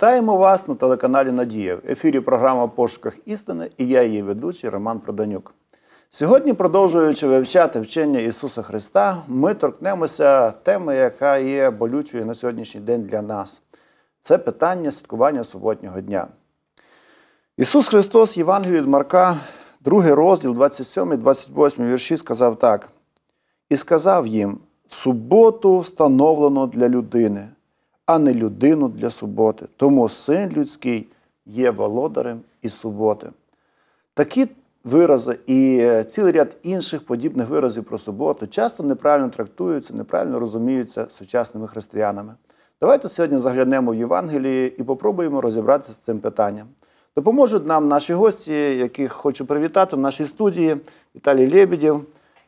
Вітаємо вас на телеканалі Надія. В ефірі програма пошуках істини і я її ведучий Роман Проданюк. Сьогодні, продовжуючи вивчати вчення Ісуса Христа, ми торкнемося теми, яка є болючою на сьогоднішній день для нас. Це питання святкування суботнього дня. Ісус Христос, Євангелію від Марка, другий розділ, 27, 28 вірші, сказав так: І сказав їм: суботу встановлено для людини, а не людину для суботи. Тому син людський є володарем і суботи. Такі вирази і цілий ряд інших подібних виразів про суботу часто неправильно трактуються, неправильно розуміються сучасними християнами. Давайте сьогодні заглянемо в Євангелії і попробуємо розібратися з цим питанням. Допоможуть нам наші гості, яких хочу привітати в нашій студії Віталій Лебедєв,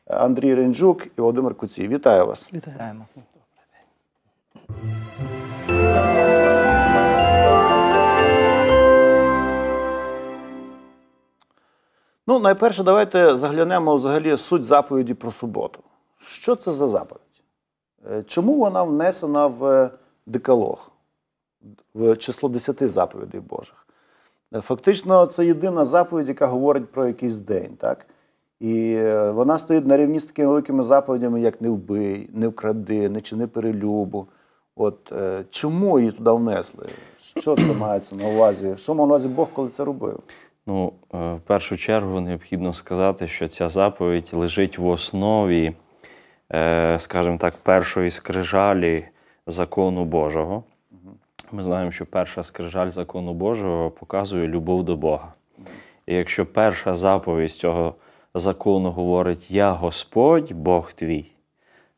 Андрій Ренджук і Володимир Куцій. Вітаю вас. Вітаємо. Ну, найперше, давайте заглянемо взагалі суть заповіді про суботу. Що це за заповідь? Е, Чому вона внесена в декалог, в число 10 заповідей Божих? Е, Фактично, це єдина заповідь, яка говорить про якийсь день. Так? І е, вона стоїть на рівні з такими великими заповідями, як не вбий, не вкради, не чини перелюбу. От е, чому її туди внесли? Що це мається на увазі? Що мав на увазі Бог, коли це робив? Ну, е, в першу чергу необхідно сказати, що ця заповідь лежить в основі, е, скажімо так, першої скрижалі закону Божого. Ми знаємо, що перша скрижаль закону Божого показує любов до Бога. І якщо перша заповідь цього закону говорить Я Господь, Бог твій,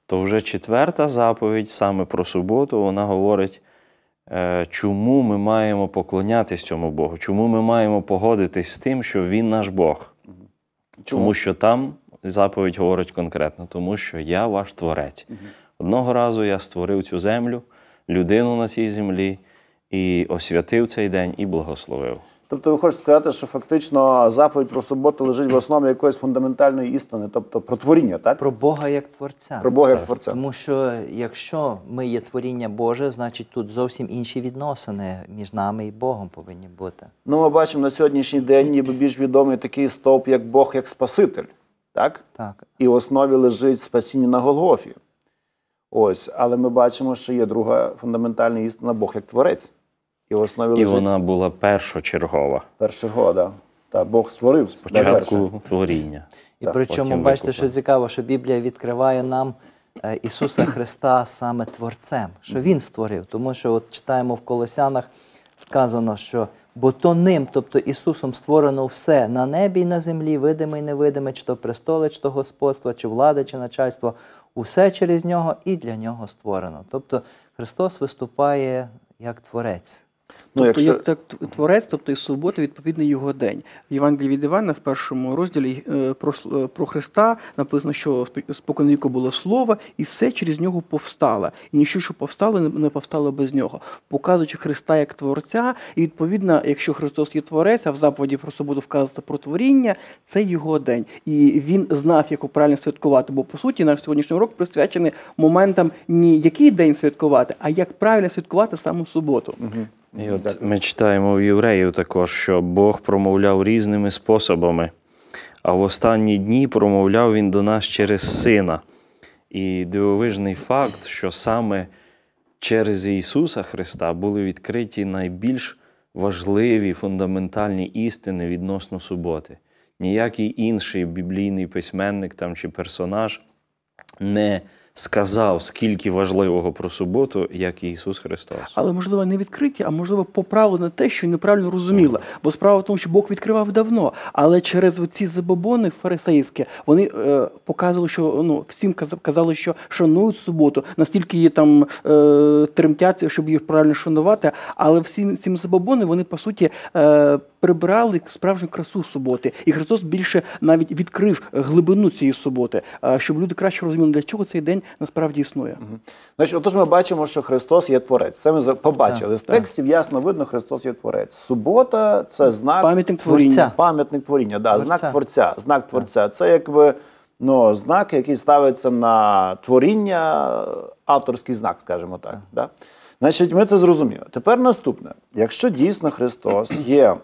то вже четверта заповідь саме про суботу, вона говорить, е, чому ми маємо поклонятись цьому Богу, чому ми маємо погодитись з тим, що Він наш Бог. Тому що там заповідь говорить конкретно, тому що я ваш творець. Одного разу я створив цю землю, людину на цій землі, і освятив цей день і благословив. Тобто ви хочете сказати, що фактично заповідь про суботу лежить в основі якоїсь фундаментальної істини, тобто про творіння, так? Про Бога як Творця. Про Бога як Творця. Тому що якщо ми є творіння Боже, значить тут зовсім інші відносини між нами і Богом повинні бути. Ну, ми бачимо на сьогоднішній день ніби більш відомий такий стовп, як Бог як Спаситель. Так? Так. І в основі лежить спасіння на Голгофі. Ось, але ми бачимо, що є друга фундаментальна істина Бог як Творець. І в основі І вона була першочергова. першого, да. Та Бог створив Спочатку творіння. І Так, причому бачите, що цікаво, що Біблія відкриває нам е, Ісуса Христа саме Творцем, що Він створив. Тому що от читаємо в Колосянах, сказано, що бо то ним, тобто Ісусом, створено все на небі і на землі, видиме і невидиме, чи то престоли, чи то господство, чи влада, чи начальство, усе через нього і для нього створено. Тобто Христос виступає як Творець. Ну, тобто, якщо... як так творець, тобто і субота, відповідно, його день. В Євангелії від Івана в першому розділі е, про, е, про Христа написано, що спо- споконвіку було слово, і все через нього повстало. І нічого, що повстало, не- повстало без нього. Показуючи Христа як Творця, і відповідно, якщо Христос є Творець, а в заповіді про суботу вказано про творіння, це його день. І він знав, як правильно святкувати. Бо по суті, наш сьогоднішній урок присвячений моментам не який день святкувати, а як правильно святкувати саму суботу. І от ми читаємо у євреїв також, що Бог промовляв різними способами, а в останні дні промовляв він до нас через Сина. І дивовижний факт, що саме через Ісуса Христа були відкриті найбільш важливі фундаментальні істини відносно суботи. Ніякий інший біблійний письменник там, чи персонаж не сказав, скільки важливого про суботу, як Ісус Христос. Але можливо не відкриті, а можливо поправлено те, що неправильно розуміла. Бо справа в тому, що Бог відкривав давно, але через ці забобони фарисейські вони е, показували, що ну всім каза- казали, що шанують суботу, настільки її там е, тремтять, щоб її правильно шанувати. Але всі ці забобони вони по суті. Е, Прибрали справжню красу суботи, і Христос більше навіть відкрив глибину цієї суботи, е, щоб люди краще розуміли, для чого цей день насправді існує. Значить, отож ми бачимо, що Христос є Творець. Це ми побачили. Так, З текстів ясно видно, Христос є Творець. Субота це знак Пам'ятник творіння. Пам'ятник творіння, да, Творця. знак Творця. Знак Творця. Це якби ну, знак, який ставиться на творіння, авторський знак, скажімо так. Да? Значить, ми це зрозуміли. Тепер наступне: якщо дійсно Христос є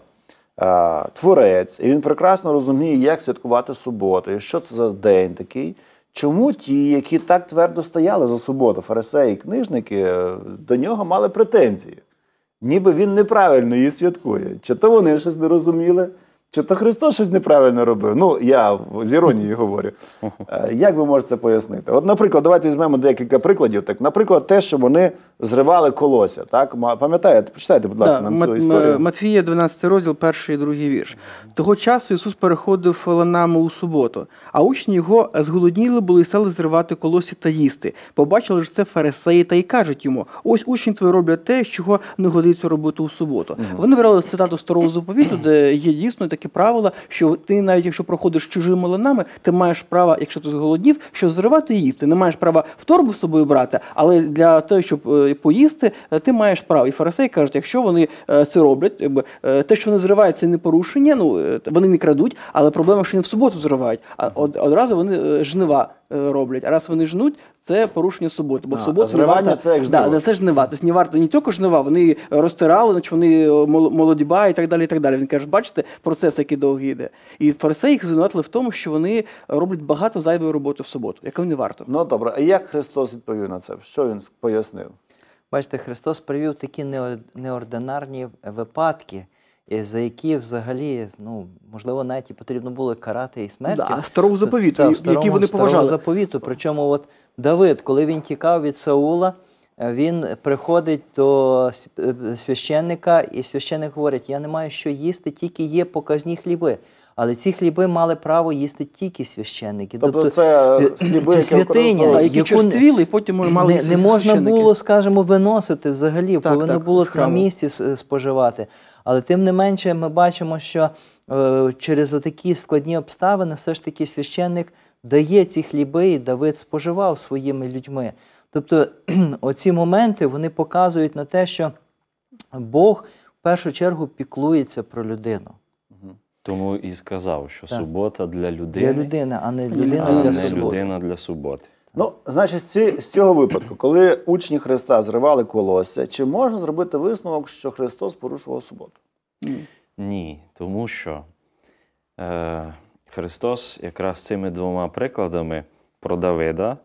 е, творець, і він прекрасно розуміє, як святкувати суботу, і що це за день такий. Чому ті, які так твердо стояли за суботу, фарисеї книжники, е, до нього мали претензії? Ніби він неправильно її святкує. Чи то вони щось не розуміли, чи то Христос щось неправильно робив. Ну, я з іронією говорю. Е, Як ви можете це пояснити? От, наприклад, давайте візьмемо декілька прикладів. Так, наприклад, те, що вони зривали колося. Так? Пам'ятаєте, почитайте, будь ласка, Да, нам цю історію. Матвія, 12 розділ, перший і другий вірш. Того часу Ісус переходив ланами у суботу, а учні його зголодніли були і стали зривати колосі та їсти. Побачили ж це фарисеї та й кажуть йому: ось учні твої роблять те, чого не годиться робити у суботу. Вони брали цитату старого заповіту, де є дійсно такі правила, що ти навіть якщо проходиш чужими ланами, ти маєш право, якщо ти зголоднів, що зривати їсти. Не маєш права в торбу з собою брати, але для того, щоб е, поїсти, е, ти маєш право. І фарисеї кажуть, якщо вони е, це роблять, те, що вони зривають, це не порушення. Ну вони не крадуть, але проблема, що вони в суботу зривають. А од- одразу вони жнива роблять. А раз вони жнуть, це порушення суботи. Бо А, в суботу а зривання не варто, це як жнива. Да, це жнива. Тобто не варто не тільки жнива, вони розтирали, значить вони е, молодіба і так далі. і так далі. Він каже, бачите, процес, який довгий йде. І фарисеї їх звинуватили в тому, що вони роблять багато зайвої роботи в суботу, яку не варто. Ну добре, а як Христос відповів на це? Що він пояснив? Бачите, Христос привів такі неординарні випадки, за які взагалі, ну, можливо, навіть і потрібно було карати і смерті Да, старого заповіту, Та, в які вони старого поважали. заповіту. Причому от Давид, коли він тікав від Саула, е, він приходить до е, священника, і священник говорить: я не маю що їсти, тільки є показні хліби. Але ці хліби мали право їсти тільки священники. Тобто це е, хліби, це святиня, які яку і потім мали не, не можна було, скажімо, виносити взагалі, Так, повинно так, було на місці споживати. Але тим не менше, ми бачимо, що е, через такі складні обставини все ж таки священник дає ці хліби, і Давид споживав своїми людьми. Тобто оці моменти вони показують на те, що Бог в першу чергу піклується про людину. Тому і сказав, що Так. субота для людини, Для людини, а не людина людина для не суботи. людина для суботи. Ну, значить, з з цього випадку, коли учні Христа зривали колосся, чи можна зробити висновок, що Христос порушував суботу? Ні, тому що е, Христос якраз цими двома прикладами про Давида,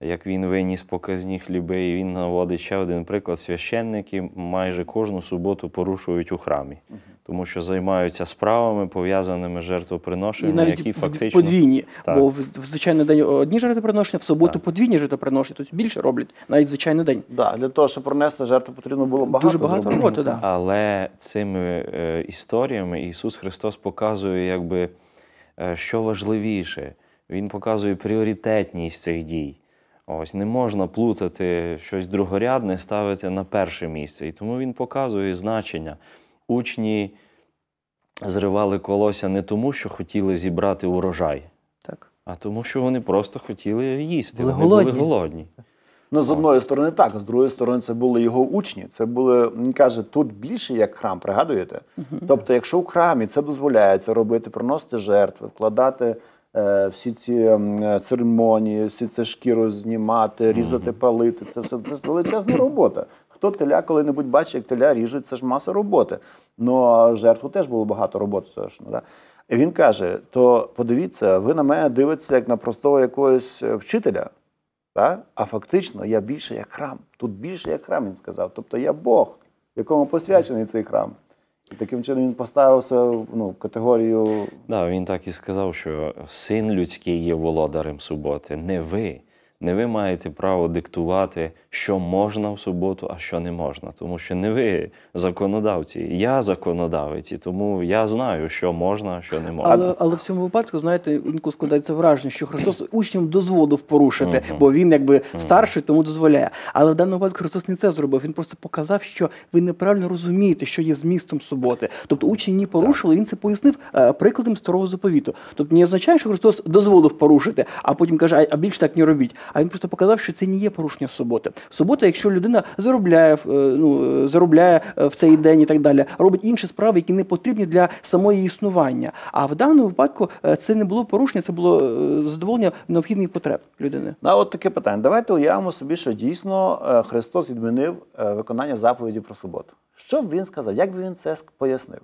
як він виніс показні хліби, і він наводить ще один приклад. Священники майже кожну суботу порушують у храмі, тому що займаються справами, пов'язаними з жертвоприношеннями, які фактично подвійні. Так. Бо в, звичайний день одні жертвоприношення, в суботу Так. подвійні жертвоприношення, тобто більше роблять, навіть звичайний день. Да, для того, щоб пронести жертву, потрібно було багато. Дуже багато зробити. роботи, так. Да. Але цими е, історіями Ісус Христос показує, якби, е, що важливіше. Він показує пріоритетність цих дій. Ось не можна плутати щось другорядне, ставити на перше місце. І тому він показує значення. Учні зривали колося не тому, що хотіли зібрати урожай, Так. а тому, що вони просто хотіли їсти. Були вони голодні. були голодні. Ну, з одної сторони, так, з другої сторони, це були його учні. Це були, він каже, тут більше як храм, пригадуєте? Тобто, якщо в храмі це дозволяється робити, приносити жертви, вкладати всі ці ем, е, церемонії, всі це шкіру знімати, різати, палити, це все це ж величезна робота. Хто теля коли-небудь бачить, як теля ріжуть, це ж маса роботи. Ну а жертву теж було багато роботи. Все ж, ну, да? І він каже: то подивіться, ви на мене дивитеся як на простого якогось е, вчителя. Так? А фактично я більше як храм. Тут більше як храм, він сказав. Тобто я Бог, якому посвячений цей храм. І таким чином він поставився ну, в категорію. Да, він так і сказав, що син людський є володарем суботи, не ви. Не ви маєте право диктувати, що можна в суботу, а що не можна. Тому що не ви законодавці, я законодавець, і тому я знаю, що можна, а що не можна. Але, але в цьому випадку, знаєте, інколи складається враження, що Христос учням дозволив порушити, Мгм. бо він якби старший, тому дозволяє. Але в даному випадку Христос не це зробив. Він просто показав, що ви неправильно розумієте, що є змістом суботи. Тобто учні не порушили, він це пояснив е, прикладом старого заповіту. Тобто не означає, що Христос дозволив порушити, а потім каже, а, а більше так не робіть. А він просто показав, що це не є порушення суботи. Субота, якщо людина заробляє, е, ну, е, заробляє е, в цей день і так далі, робить інші справи, які не потрібні для самої існування. А в даному випадку це не було порушення, це було задоволення необхідних потреб людини. На от таке питання. Давайте уявимо собі, що дійсно Христос відмінив виконання заповіді про суботу. Що б він сказав? Як би він це пояснив?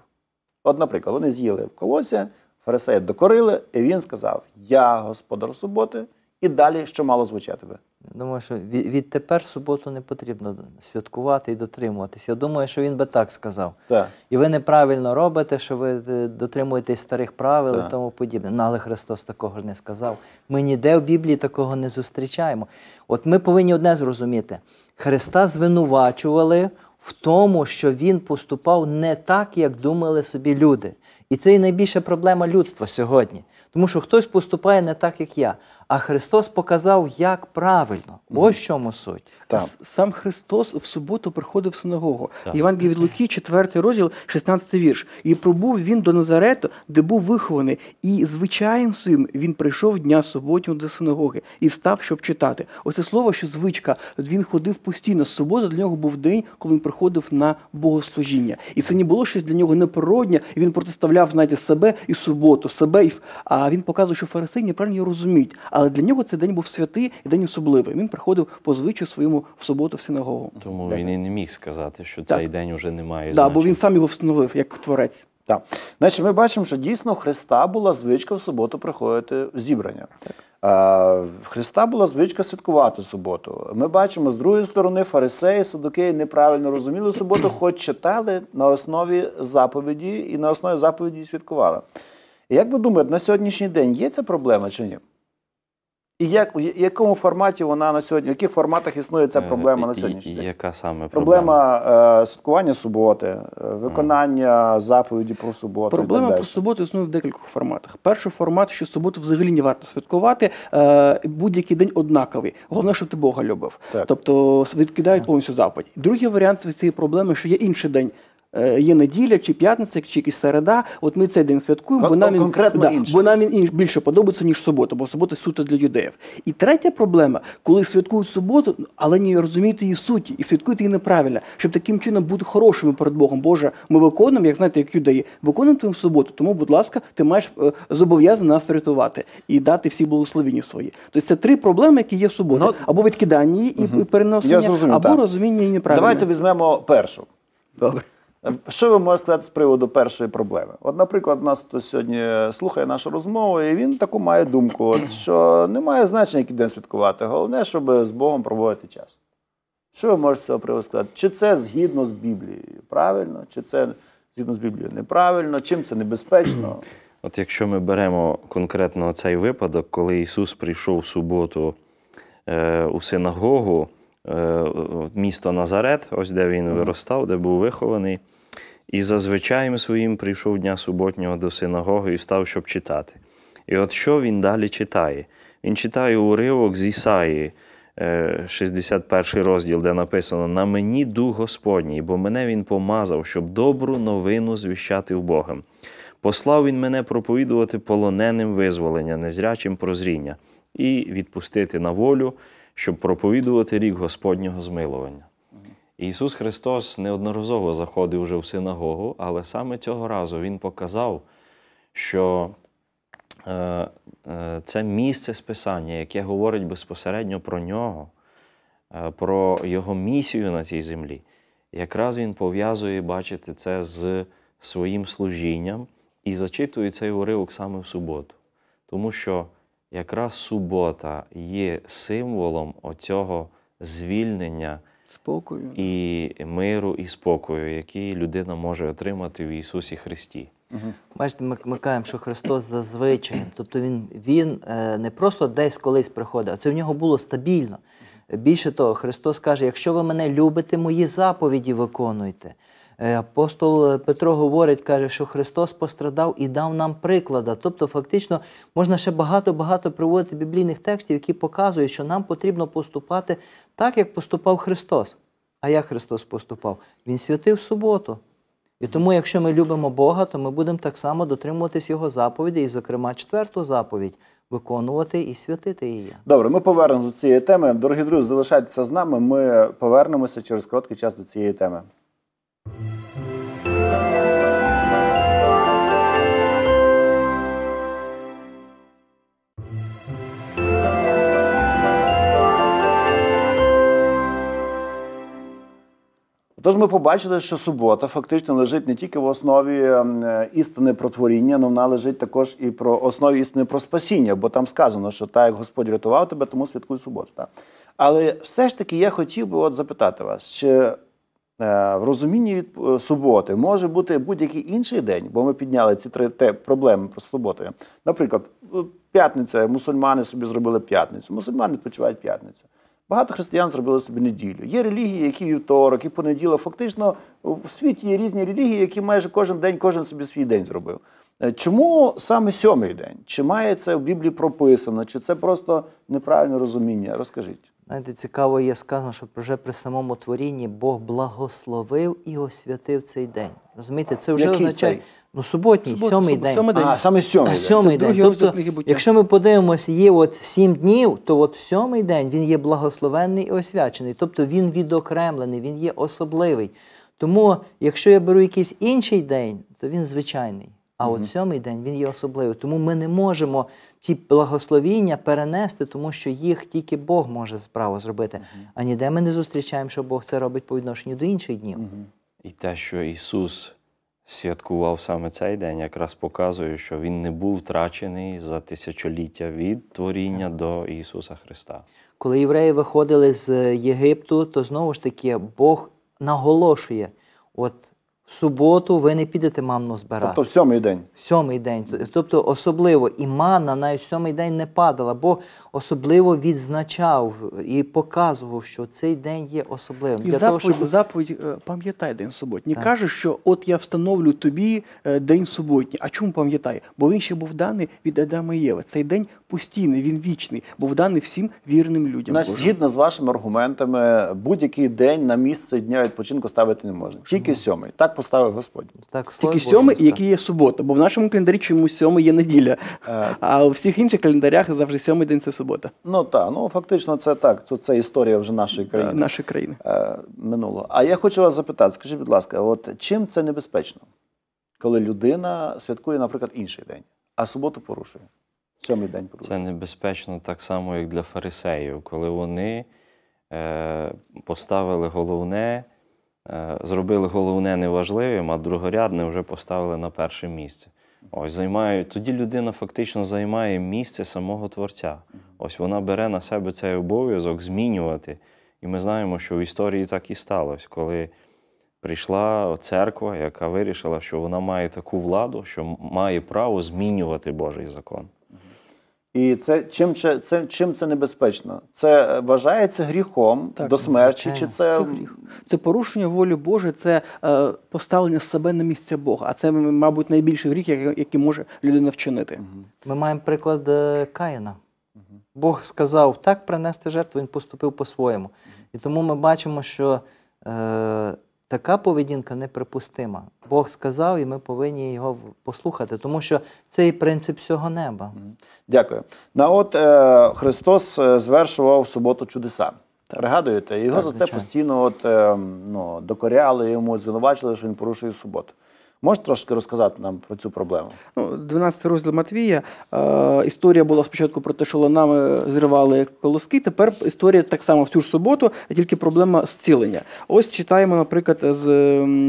От, наприклад, вони з'їли в колосі, фарисеї докорили, і він сказав: Я господар суботи, і далі що мало звучати би? Думаю, що відтепер суботу не потрібно святкувати і дотримуватися. Я думаю, що він би так сказав. Так. І ви неправильно робите, що ви е, дотримуєтесь старих правил Так. і тому подібне. Ну, але Христос такого ж не сказав. Ми ніде в Біблії такого не зустрічаємо. От ми повинні одне зрозуміти: Христа звинувачували в тому, що він поступав не так, як думали собі люди. І це і найбільша проблема людства сьогодні. Тому що хтось поступає не так, як я. А Христос показав, як правильно. Ось в чому суть. Так. Сам Христос в суботу приходив в синагогу. Так. Євангелій від Луки, 4 розділ, 16 вірш. І пробув він до Назарету, де був вихований, і звичаєм своїм він прийшов дня суботнього до синагоги і став, щоб читати. Оце слово, що звичка, він ходив постійно. Субота для нього був день, коли він приходив на богослужіння. І це не було щось для нього неприроднє. І він протиставляв, знаєте, себе і суботу, себе і а він показує, що фарисеї неправильно його розуміють. Але для нього цей день був святий і день особливий. Він приходив по звичаю своєму в суботу в синагогу. Тому Так. він і не міг сказати, що Так. цей день уже не має Да, значення. бо він сам його встановив як творець. Так. Значить, ми бачимо, що дійсно Христа була звичка в суботу приходити в зібрання. В Христа була звичка святкувати суботу. Ми бачимо, з другої сторони, фарисеї, садокеї неправильно розуміли суботу, хоч читали на основі заповіді і на основі заповіді святкували. Як ви думаєте, на сьогоднішній день є ця проблема чи ні? І як, у якому форматі вона на сьогодні, в яких форматах існує ця Е, проблема на сьогоднішній день? Яка саме Проблема е, святкування суботи, е, виконання заповіді про суботу. і Проблема так про суботу існує в декількох форматах. Перший формат, що суботу взагалі не варто святкувати, е, будь-який день однаковий. Головне, щоб ти Бога любив. Так. Тобто відкидають повністю заповідь. Другий варіант цієї проблеми, що є інший день. Е, Є неділя, чи п'ятниця, чи якась середа. От ми цей день святкуємо, бо нам він, інший. бо нам він більше подобається, ніж субота, бо субота суто для юдеїв. І третя проблема, коли святкують суботу, але не розуміють її суті, і святкують її неправильно, щоб таким чином бути хорошими перед Богом. Боже, ми виконуємо, як знаєте, як юдеї, виконуємо твою суботу, тому, будь ласка, ти маєш е, зобов'язаний нас врятувати і дати всі благословення свої. Тобто це три проблеми, які є в суботі. Ну, або відкидання її і, і переносення, зрозумів, або так. розуміння її неправильно. Давайте візьмемо першу. Добре. Е, Що ви можете сказати з приводу першої проблеми? От, наприклад, нас хтось сьогодні слухає нашу розмову, і він таку має думку, от, що немає значення, який день святкувати. Головне, щоб з Богом проводити час. Що ви можете з цього приводу сказати? Чи це згідно з Біблією? Правильно, чи це згідно з Біблією неправильно? Чим це небезпечно? От якщо ми беремо конкретно цей випадок, коли Ісус прийшов в суботу е, у синагогу, е, місто Назарет, ось де він виростав, де був вихований, і за звичаєм своїм прийшов дня суботнього до синагоги і став, щоб читати. І от що він далі читає? Він читає уривок з Ісаї, е, 61 розділ, де написано: На мені дух Господній, бо мене він помазав, щоб добру новину звіщати в Богом. Послав він мене проповідувати полоненим визволення, незрячим прозріння, і відпустити на волю, щоб проповідувати рік Господнього змилування. Ісус Христос неодноразово заходив вже в синагогу, але саме цього разу Він показав, що е, е, це місце списання, яке говорить безпосередньо про нього, е, про його місію на цій землі. Якраз він пов'язує, бачите, це з своїм служінням і зачитує цей уривок саме в суботу. Тому що якраз субота є символом оцього звільнення Спокою. і миру, і спокою, який людина може отримати в Ісусі Христі. Бачите, ми, ми кажемо, що Христос за звичаєм. Тобто він, він е, не просто десь колись приходив, а це в нього було стабільно. Більше того, Христос каже: якщо ви мене любите, мої заповіді виконуйте. Е, Апостол Петро говорить, каже, що Христос пострадав і дав нам приклада. Тобто, фактично, можна ще багато-багато приводити біблійних текстів, які показують, що нам потрібно поступати так, як поступав Христос. А як Христос поступав? Він святив суботу. І тому, якщо ми любимо Бога, то ми будемо так само дотримуватись Його заповідей, і, зокрема, четверту заповідь виконувати і святити її. Добре, ми повернемося до цієї теми. Дорогі друзі, залишайтеся з нами. Ми повернемося через короткий час до цієї теми. Тож ми побачили, що субота фактично лежить не тільки в основі ем, е, істини про творіння, але вона лежить також і про основі істини про спасіння, бо там сказано, що так як Господь рятував тебе, тому святкуй суботу. Так? Але все ж таки я хотів би от запитати вас, чи е, в розумінні від е, суботи може бути будь-який інший день, бо ми підняли ці три те, проблеми про суботу. Наприклад, п'ятниця, мусульмани собі зробили п'ятницю, мусульмани відпочивають п'ятницю. Багато християн зробили собі неділю. Є релігії, які вівторок, і понеділок. Фактично в світі є різні релігії, які майже кожен день, кожен собі свій день зробив. Е, Чому саме сьомий день? Чи має це в Біблії прописано, чи це просто неправильне розуміння? Розкажіть. Знаєте, цікаво є сказано, що вже при самому творінні Бог благословив і освятив цей день. Розумієте, це вже Який означає цей? Ну суботній, Субота, сьомий субота, день. сьомий день. А, саме сьомий А день. день. Тобто, якщо ми подивимося, є от сім днів, то от сьомий день він є благословенний і освячений. Тобто він відокремлений, він є особливий. Тому, якщо я беру якийсь інший день, то він звичайний. А от сьомий день він є особливий. Тому ми не можемо ті благословіння перенести, тому що їх тільки Бог може справу зробити. А ніде ми не зустрічаємо, що Бог це робить по відношенню до інших днів. І те, що Ісус святкував саме цей день, якраз показує, що Він не був втрачений за тисячоліття від творіння до Ісуса Христа. Коли євреї виходили з Єгипту, то знову ж таки Бог наголошує: от суботу ви не підете манну збирати. Тобто сьомий день. Сьомий день. Тобто особливо і манна навіть сьомий день не падала, бо особливо відзначав і показував, що цей день є особливим. І Для того, заповідь, щоб... заповідь е, пам'ятай день суботній. Так. Каже, що от я встановлю тобі е, день суботній. А чому пам'ятай? Бо він ще був даний від Адама і Єви. Цей день постійний, він вічний, був даний всім вірним людям. Значить, згідно з вашими аргументами, будь-який день на місце дня відпочинку ставити не можна. Тільки сьомий. Так поставив Господь. так, Тільки сьомий, який є субота, бо в нашому календарі чомусь сьомий є неділя. Е, А у всіх інших календарях завжди сьомий день це субота Ну так, ну фактично це так. Це, це історія вже нашої е, країни. нашої країни. е, минулого. А я хочу вас запитати, скажіть, будь ласка, от чим це небезпечно, коли людина святкує, наприклад, інший день, а суботу порушує? Сьомий день Це небезпечно так само, як для фарисеїв, коли вони е, поставили головне, е, зробили головне неважливим, а другорядне вже поставили на перше місце. Ось займають, тоді людина фактично займає місце самого Творця. Ось вона бере на себе цей обов'язок змінювати. І ми знаємо, що в історії так і сталося, коли прийшла церква, яка вирішила, що вона має таку владу, що має право змінювати Божий закон. І це чим це, це чим це небезпечно? Це е, вважається гріхом Так, до смерті, звичайно. чи це, Це гріх. Це порушення волі Божої, це е, поставлення себе на місце Бога. А це, мабуть, найбільший гріх, який, який може людина вчинити. Ми маємо приклад е, Каїна. Бог сказав так принести жертву, він поступив по-своєму. І тому ми бачимо, що е, така поведінка неприпустима. Бог сказав, і ми повинні його послухати, тому що це і принцип всього неба. Дякую. На от е, Христос е, звершував в суботу чудеса. Пригадуєте? Його Так, за це звичайно. постійно от, е, ну, докоряли йому, звинувачили, що він порушує суботу. Можете трошки розказати нам про цю проблему? Ну, 12 розділ Матвія. Е, історія була спочатку про те, що ланами зривали колоски. Тепер історія так само в цю ж суботу, а тільки проблема зцілення. Ось читаємо, наприклад, з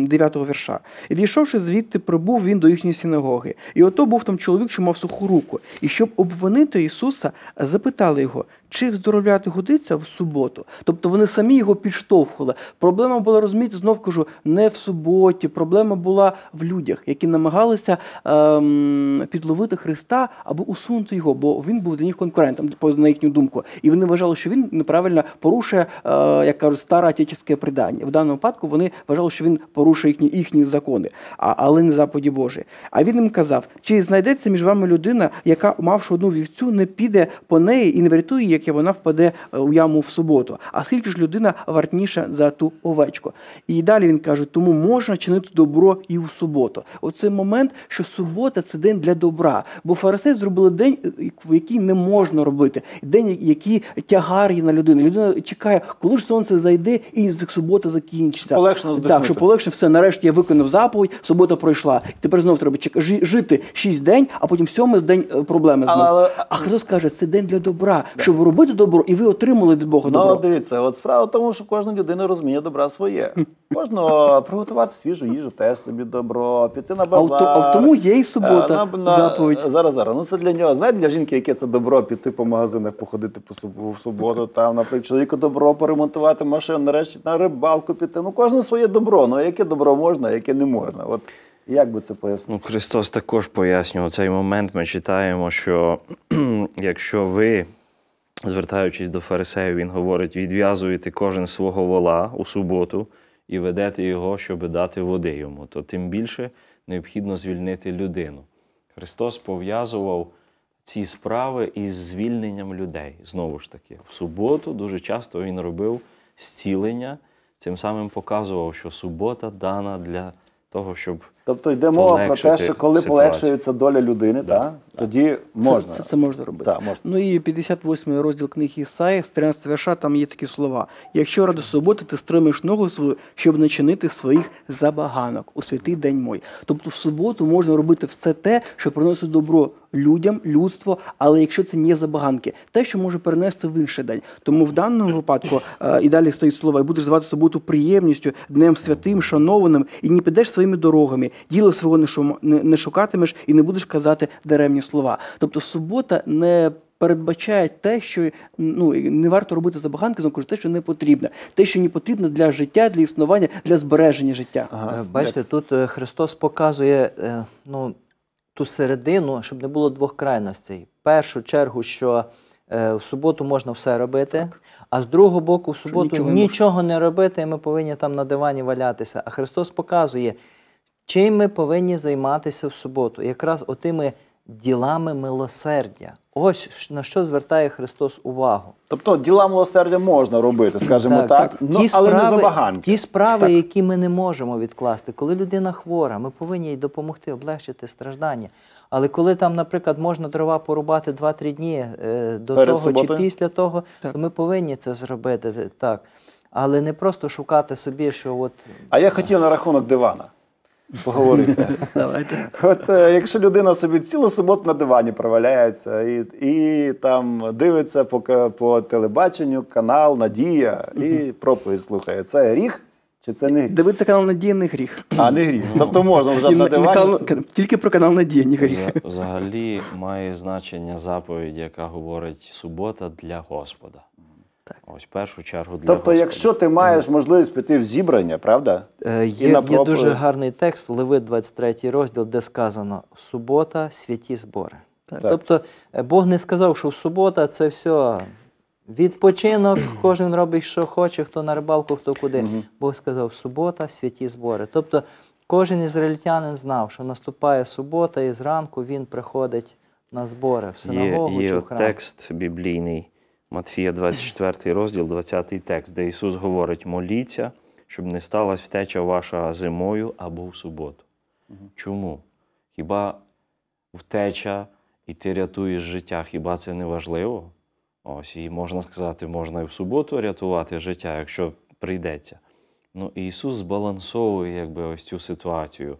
9-го вірша. І дійшовши звідти, прибув він до їхньої синагоги. І ото був там чоловік, що мав суху руку. І щоб обвинити Ісуса, запитали його, чи вздоровляти годиться в суботу. Тобто вони самі його підштовхували. Проблема була, розумієте, знов кажу, не в суботі. Проблема була в людях, які намагалися ем, підловити Христа або усунути його, бо він був для них конкурентом, на їхню думку. І вони вважали, що він неправильно порушує, е, як кажуть, старе отечеське придання. В даному випадку вони вважали, що він порушує їхні, їхні закони, а, але не заповіді Божі. А він їм казав: чи знайдеться між вами людина, яка, мавши одну вівцю, не піде по неї і не врятує, як яке вона впаде е, у яму в суботу. А скільки ж людина вартніша за ту овечку? І далі він каже: тому можна чинити добро і в суботу. Оцей момент, що субота це день для добра. Бо фарисеї зробили день, е, в який не можна робити, день, який тягар є на людину. Людина чекає, коли ж сонце зайде і субота закінчиться. Полегшено Так, здихнути. щоб полегше все. Нарешті я виконав заповідь, субота пройшла. І тепер знову треба чек- жи- жити шість день, а потім сьомий день е, проблеми знову. Але- А Христос каже, це день для добра, щоб робити добро, і ви отримали від Бога Ну, дивіться, от справа в тому, що кожна людина розуміє добра своє. Можна приготувати свіжу їжу, теж собі добро, піти на А базар. то- а в тому є і субота, Е, на- на- заповідь. Зараз, зараз. Ну це для нього. Знаєте, для жінки, яке це добро піти по магазинах, походити по в суботу, там, наприклад, чоловіку добро поремонтувати машину, нарешті на рибалку піти. Ну, кожне своє добро. Ну, яке добро можна, а яке не можна. От як би це пояснити? Ну, Христос також пояснював цей момент. Ми читаємо, що якщо ви, звертаючись до фарисеїв, він говорить, відв'язуєте кожен свого вола у суботу і ведете його, щоб дати води йому, то тим більше необхідно звільнити людину. Христос пов'язував ці справи із звільненням людей. Знову ж таки, в суботу дуже часто він робив зцілення, цим самим показував, що субота дана для того, щоб Тобто йде мова про те, що коли ситуацію. полегшується доля людини, та, тоді можна. Це, це, це можна робити. Так, можна. Ну і 58 розділ книги Ісаї, з 13 вірша, там є такі слова. Якщо ради суботи ти стримаєш ногу свою, щоб не чинити своїх забаганок у святий день мой. Тобто в суботу можна робити все те, що приносить добро людям, людству, але якщо це не забаганки, те, що може перенести в інший день. Тому в даному випадку е, і далі стоїть слово, і будеш звати суботу приємністю, днем святим, шанованим, і не підеш своїми дорогами, діло свого не, шум, не, не шукатимеш і не будеш казати даремні слова. Тобто субота не передбачає те, що ну не варто робити забаганки, знову кажу, те, що не потрібно, те, що не потрібно для життя, для існування, для збереження життя. Ага. Бачите, тут е, Христос показує е, ну, ту середину, щоб не було двох крайностей. Першу чергу, що е, в суботу можна все робити, а з другого боку, в суботу нічого нічого, не не робити, і ми повинні там на дивані валятися. А Христос показує, чим ми повинні займатися в суботу. Якраз отими ділами милосердя. Ось на що звертає Христос увагу. Тобто діла милосердя можна робити, скажімо так, ну, Ті але не забаганки. Ті справи, Так. які ми не можемо відкласти. Коли людина хвора, ми повинні їй допомогти, облегчити страждання. Але коли там, наприклад, можна дрова порубати 2-3 дні е, до Перед того суботою? чи після того, Так. то ми повинні це зробити так. Але не просто шукати собі, що от А я хотів на рахунок дивана поговорити. Давайте. От е, якщо людина собі цілу суботу на дивані проваляється і, і там дивиться по, по телебаченню канал Надія і проповідь слухає, це гріх чи це не гріх? Дивитися канал Надія не гріх. А не гріх. Тобто можна вже І на на- дивані. канал- тільки про канал Надія, не гріх. взагалі має значення заповідь, яка говорить субота для Господа. Ось в першу чергу для Тобто, Господа. якщо ти маєш можливість піти в зібрання, правда? Е, Є, на є дуже гарний текст, Левит 23 розділ, де сказано субота, святі збори. Так. Тобто е, Бог не сказав, що в субота це все відпочинок, кожен робить, що хоче, хто на рибалку, хто куди. Бог сказав, субота, святі збори. Тобто кожен ізраїльтянин знав, що наступає субота, і зранку він приходить на збори в синагогу Є, чи в храм. текст біблійний, Матфія 24 розділ, 20 текст, де Ісус говорить: моліться, щоб не сталася втеча ваша зимою або в суботу. Чому? Хіба втеча і ти рятуєш життя, хіба це не важливо? Ось, і можна сказати, можна і в суботу рятувати життя, якщо прийдеться. Ну, Ісус збалансовує якби, ось цю ситуацію.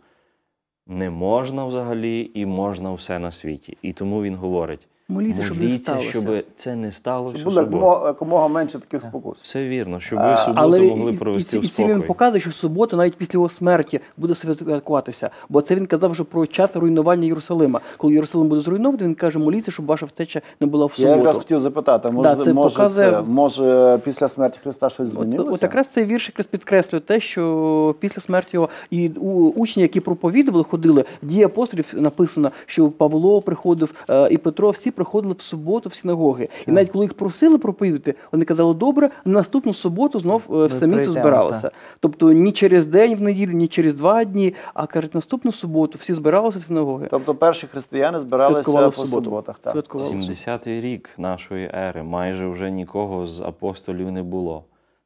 Не можна взагалі і можна все на світі. І тому Він говорить: Моліться, щоб не сталося. щоб це не сталося. Щоб було якомога, якомога менше таких спокус. Все вірно, щоб ви суботу Але могли і- провести і, в і він показує, що субота навіть після його смерті буде святкуватися. Бо це він казав вже про час руйнування Єрусалима. Коли Єрусалим буде зруйнований, він каже, моліться, щоб ваша втеча не була в Я суботу. якраз хотів запитати, може, Да, це може, показує- це, може після смерті Христа щось От, змінилося? от якраз цей вірш якраз підкреслює те, що після смерті його і у, учні, які проповідували, ходили, в дії апостолів написано, що Павло приходив, е, і Петро, всі приходили в суботу в синагоги. І навіть коли їх просили проповідати, вони казали, добре, на наступну суботу знов е, все місто збиралося. Тобто ні через день в неділю, ні через два дні, а кажуть, наступну суботу всі збиралися в синагоги. Тобто перші християни збиралися Святкували по в суботу. суботах. Так. Святкували 70-й рік нашої ери. Майже вже нікого з апостолів не було.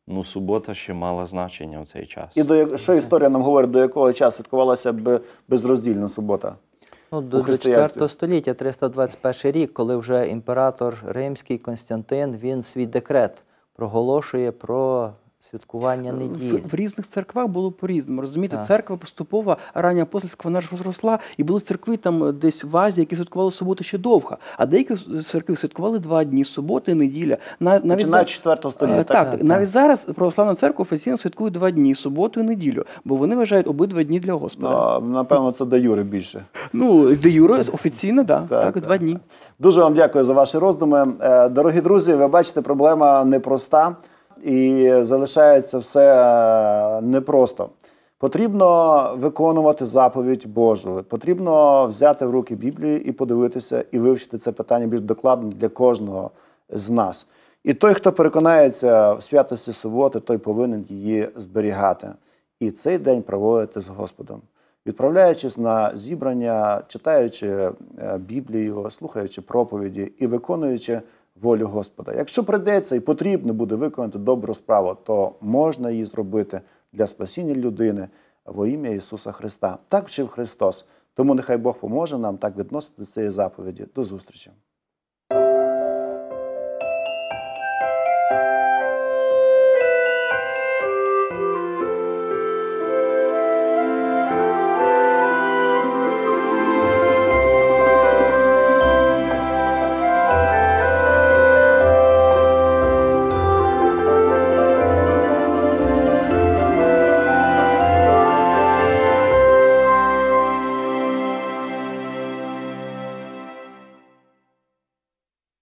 Ну, субота ще мала значення в цей час. І до як- що історія нам говорить, до якого часу святкувалася б безроздільна субота? Ну, до, до християнстві. 4 століття, 321 рік, коли вже імператор римський Константин він свій декрет проголошує про святкування неділі. В, в різних церквах було по-різному. Розумієте, Так. церква поступова, рання апостольська, вона ж розросла, і були церкви там е, десь в Азії, які святкували суботу ще довго. А деякі с- церкви святкували два дні субота і неділя. На- Навіть Починаючи 4 століття. Е, так? Так, Так, навіть зараз православна церква офіційно святкує два дні суботу і неділю, бо вони вважають обидва дні для Господа. Ну, напевно, це до Юри більше. Ну, де Юра офіційно, да, Так, так, так, два дні. Дуже вам дякую за ваші роздуми. Е, Дорогі друзі, ви бачите, проблема непроста і залишається все е, непросто. Потрібно виконувати заповідь Божу. Потрібно взяти в руки Біблію і подивитися, і вивчити це питання більш докладно для кожного з нас. І той, хто переконається в святості суботи, той повинен її зберігати. І цей день проводити з Господом відправляючись на зібрання, читаючи е, Біблію, слухаючи проповіді і виконуючи волю Господа. Якщо прийдеться і потрібно буде виконати добру справу, то можна її зробити для спасіння людини во ім'я Ісуса Христа. Так вчив Христос. Тому нехай Бог поможе нам так відносити до цієї заповіді. До зустрічі.